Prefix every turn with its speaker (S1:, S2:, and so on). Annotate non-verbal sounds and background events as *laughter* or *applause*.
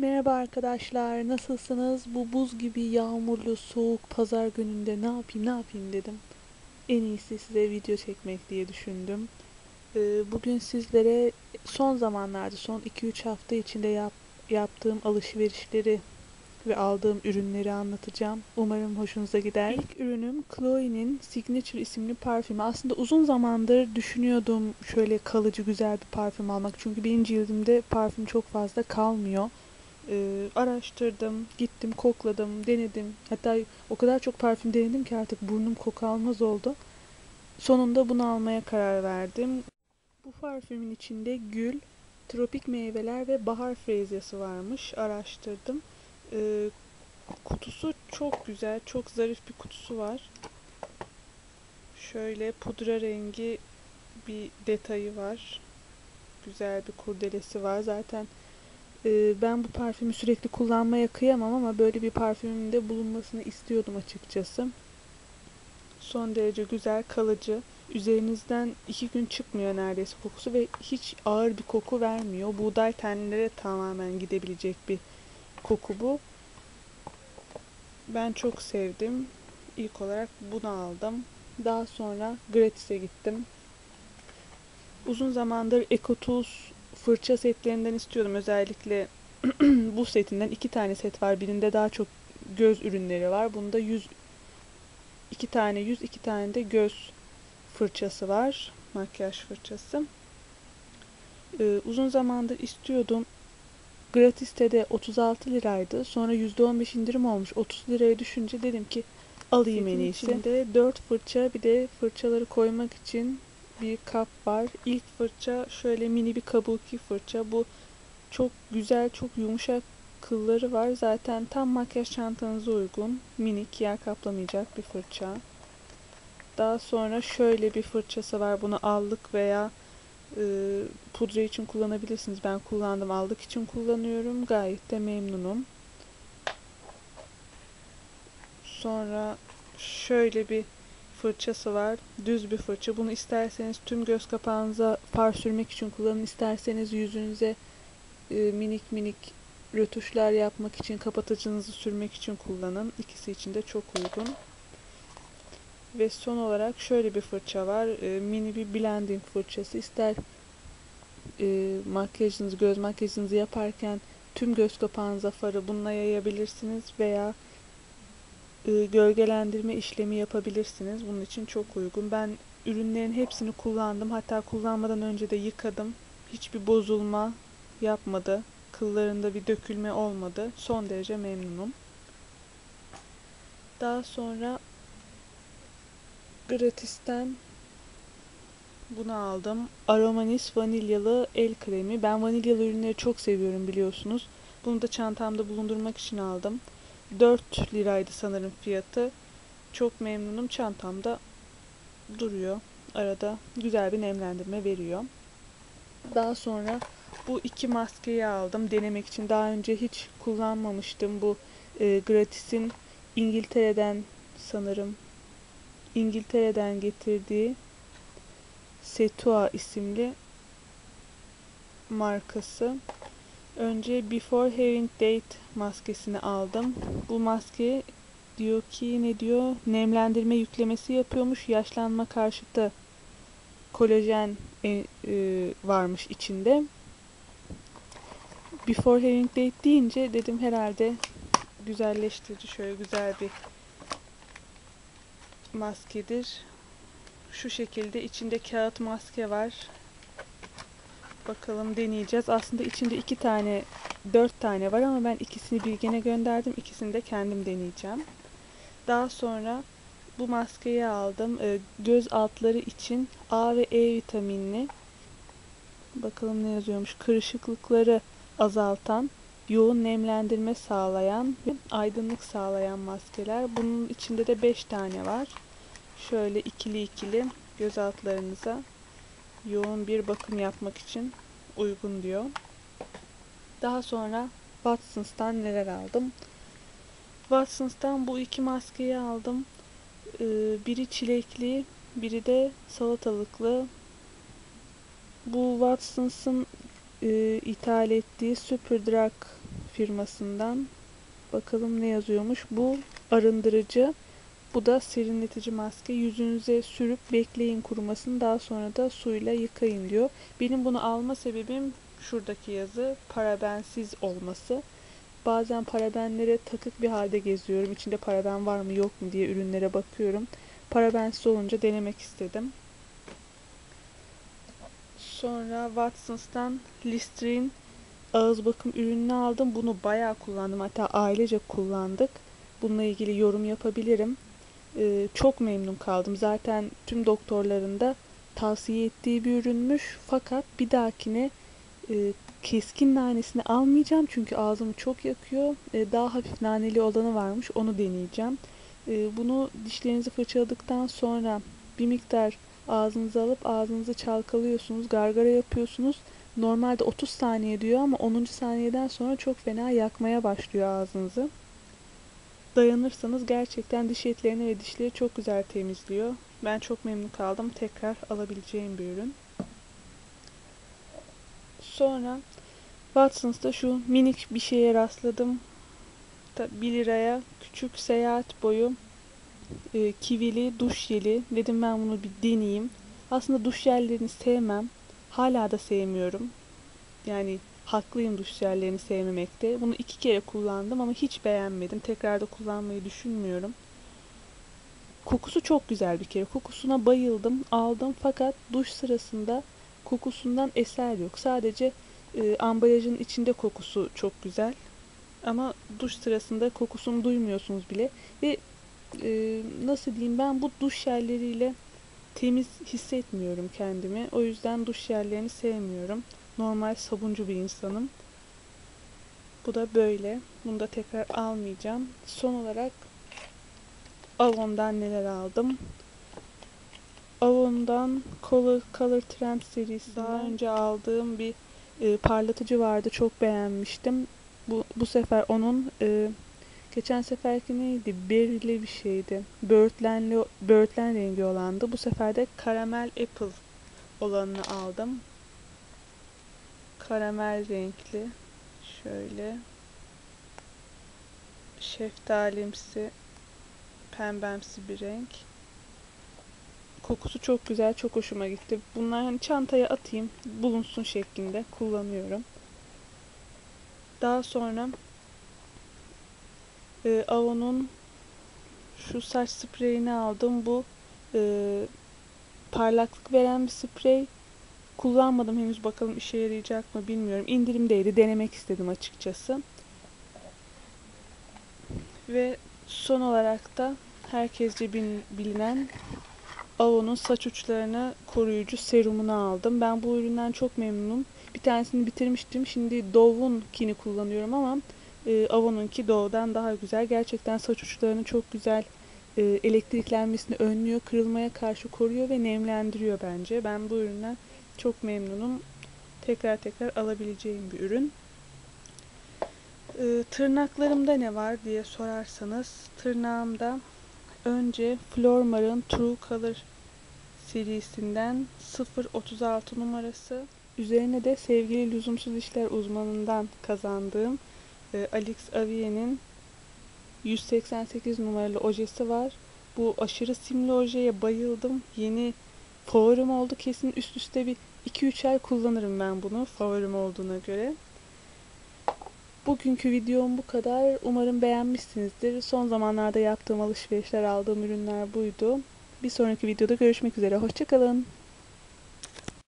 S1: Merhaba arkadaşlar, nasılsınız? Bu buz gibi yağmurlu, soğuk pazar gününde ne yapayım ne yapayım dedim. En iyisi size video çekmek diye düşündüm. Ee, Bugün sizlere son zamanlarda, son 2-3 hafta içinde yap, yaptığım alışverişleri ve aldığım ürünleri anlatacağım. Umarım hoşunuza gider. İlk ürünüm Chloe'nin Signature isimli parfümü. Aslında uzun zamandır düşünüyordum şöyle kalıcı güzel bir parfüm almak. Çünkü benim cildimde parfüm çok fazla kalmıyor. Ee, araştırdım, gittim, kokladım, denedim. Hatta o kadar çok parfüm denedim ki artık burnum koku almaz oldu. Sonunda bunu almaya karar verdim. Bu parfümün içinde gül, tropik meyveler ve bahar frezyası varmış. Araştırdım. Ee, kutusu çok güzel, çok zarif bir kutusu var. Şöyle pudra rengi bir detayı var. Güzel bir kurdelesi var. Zaten e, ben bu parfümü sürekli kullanmaya kıyamam ama böyle bir parfümün de bulunmasını istiyordum açıkçası. Son derece güzel, kalıcı. Üzerinizden iki gün çıkmıyor neredeyse kokusu ve hiç ağır bir koku vermiyor. Buğday tenlere tamamen gidebilecek bir koku bu. Ben çok sevdim. İlk olarak bunu aldım. Daha sonra Gratis'e gittim. Uzun zamandır EcoTools fırça setlerinden istiyordum. Özellikle *clears throat* bu setinden iki tane set var. Birinde daha çok göz ürünleri var. Bunda yüz iki tane yüz, iki tane de göz fırçası var. Makyaj fırçası. Ee, uzun zamandır istiyordum. Gratis'te de 36 liraydı. Sonra %15 indirim olmuş. 30 liraya düşünce dedim ki alayım en iyisi. İçinde 4 fırça bir de fırçaları koymak için bir kap var. İlk fırça şöyle mini bir kabuki fırça. Bu çok güzel, çok yumuşak kılları var. Zaten tam makyaj çantanıza uygun. Minik, yer kaplamayacak bir fırça. Daha sonra şöyle bir fırçası var. Bunu allık veya e, pudra için kullanabilirsiniz. Ben kullandım. Allık için kullanıyorum. Gayet de memnunum. Sonra şöyle bir fırçası var. Düz bir fırça. Bunu isterseniz tüm göz kapağınıza far sürmek için kullanın. İsterseniz yüzünüze e, minik minik rötuşlar yapmak için, kapatıcınızı sürmek için kullanın. İkisi için de çok uygun. Ve son olarak şöyle bir fırça var. E, mini bir blending fırçası. İster e, makyajınızı, göz makyajınızı yaparken tüm göz kapağınıza farı bununla yayabilirsiniz veya e, gölgelendirme işlemi yapabilirsiniz. Bunun için çok uygun. Ben ürünlerin hepsini kullandım. Hatta kullanmadan önce de yıkadım. Hiçbir bozulma yapmadı. Kıllarında bir dökülme olmadı. Son derece memnunum. Daha sonra Gratis'ten bunu aldım. Aromanis vanilyalı el kremi. Ben vanilyalı ürünleri çok seviyorum biliyorsunuz. Bunu da çantamda bulundurmak için aldım. 4 liraydı sanırım fiyatı. Çok memnunum. Çantamda duruyor. Arada güzel bir nemlendirme veriyor. Daha sonra bu iki maskeyi aldım denemek için. Daha önce hiç kullanmamıştım. Bu e, Gratis'in İngiltere'den sanırım İngiltere'den getirdiği Setua isimli markası. Önce Before Having Date maskesini aldım. Bu maske diyor ki ne diyor? Nemlendirme yüklemesi yapıyormuş. Yaşlanma karşıtı kolajen e, e, varmış içinde. Before Having Date deyince dedim herhalde güzelleştirici şöyle güzel bir maskedir. Şu şekilde içinde kağıt maske var. Bakalım deneyeceğiz. Aslında içinde iki tane, dört tane var ama ben ikisini Bilgen'e gönderdim. İkisini de kendim deneyeceğim. Daha sonra bu maskeyi aldım. Ee, göz altları için A ve E vitaminli. Bakalım ne yazıyormuş. Kırışıklıkları azaltan, yoğun nemlendirme sağlayan aydınlık sağlayan maskeler. Bunun içinde de 5 tane var. Şöyle ikili ikili göz altlarınıza yoğun bir bakım yapmak için uygun diyor. Daha sonra Watsons'tan neler aldım? Watsons'tan bu iki maskeyi aldım. Ee, biri çilekli, biri de salatalıklı. Bu Watsons'ın e, ithal ettiği Superdrug firmasından. Bakalım ne yazıyormuş. Bu arındırıcı. Bu da serinletici maske. Yüzünüze sürüp bekleyin kurumasını. Daha sonra da suyla yıkayın diyor. Benim bunu alma sebebim şuradaki yazı parabensiz olması. Bazen parabenlere takık bir halde geziyorum. İçinde paraben var mı yok mu diye ürünlere bakıyorum. Parabensiz olunca denemek istedim. Sonra Watsons'tan Listerine ağız bakım ürününü aldım. Bunu bayağı kullandım. Hatta ailece kullandık. Bununla ilgili yorum yapabilirim. Ee, çok memnun kaldım. Zaten tüm doktorların da tavsiye ettiği bir ürünmüş. Fakat bir dahakine e, keskin nanesini almayacağım çünkü ağzımı çok yakıyor. E, daha hafif naneli olanı varmış. Onu deneyeceğim. E, bunu dişlerinizi fırçaladıktan sonra bir miktar ağzınıza alıp ağzınızı çalkalıyorsunuz. Gargara yapıyorsunuz. Normalde 30 saniye diyor ama 10. saniyeden sonra çok fena yakmaya başlıyor ağzınızı. Dayanırsanız gerçekten diş etlerini ve dişleri çok güzel temizliyor. Ben çok memnun kaldım. Tekrar alabileceğim bir ürün. Sonra Watsons'ta şu minik bir şeye rastladım. 1 liraya küçük seyahat boyu e, kivili duş jeli. Dedim ben bunu bir deneyeyim. Aslında duş jellerini sevmem. Hala da sevmiyorum. Yani haklıyım duş jellerini sevmemekte. Bunu iki kere kullandım ama hiç beğenmedim. Tekrar da kullanmayı düşünmüyorum. Kokusu çok güzel bir kere. Kokusuna bayıldım. Aldım fakat duş sırasında kokusundan eser yok. Sadece e, ambalajın içinde kokusu çok güzel. Ama duş sırasında kokusunu duymuyorsunuz bile. Ve e, nasıl diyeyim ben bu duş jelleriyle temiz hissetmiyorum kendimi. O yüzden duş jellerini sevmiyorum. Normal sabuncu bir insanım. Bu da böyle. Bunu da tekrar almayacağım. Son olarak Avon'dan neler aldım? Avon'dan Color, Color Trend serisi daha önce aldığım bir e, parlatıcı vardı. Çok beğenmiştim. Bu, bu sefer onun e, geçen seferki neydi? Berry'li bir şeydi. Böğürtlenli, böğürtlen rengi olandı. Bu sefer de karamel apple olanını aldım. Karamel renkli. Şöyle. Şeftalimsi pembemsi bir renk. Kokusu çok güzel, çok hoşuma gitti. Bunlar hani çantaya atayım, bulunsun şeklinde kullanıyorum. Daha sonra e, Avon'un şu saç spreyini aldım. Bu e, parlaklık veren bir sprey. Kullanmadım henüz bakalım işe yarayacak mı bilmiyorum. İndirimdeydi, denemek istedim açıkçası. Ve son olarak da herkesce bilinen Avon'un saç uçlarını koruyucu serumunu aldım. Ben bu üründen çok memnunum. Bir tanesini bitirmiştim. Şimdi Dove'unkini kullanıyorum ama e, Avon'unki Dove'dan daha güzel. Gerçekten saç uçlarını çok güzel e, elektriklenmesini önlüyor, kırılmaya karşı koruyor ve nemlendiriyor bence. Ben bu üründen çok memnunum. Tekrar tekrar alabileceğim bir ürün. E, tırnaklarımda ne var diye sorarsanız tırnağımda Önce Flormar'ın True Color serisinden 036 numarası. Üzerine de sevgili lüzumsuz işler uzmanından kazandığım e, Alex Avier'in 188 numaralı ojesi var. Bu aşırı simli ojeye bayıldım. Yeni favorim oldu. Kesin üst üste bir 2-3 ay kullanırım ben bunu favorim olduğuna göre. Bugünkü videom bu kadar. Umarım beğenmişsinizdir. Son zamanlarda yaptığım alışverişler, aldığım ürünler buydu. Bir sonraki videoda görüşmek üzere. Hoşçakalın.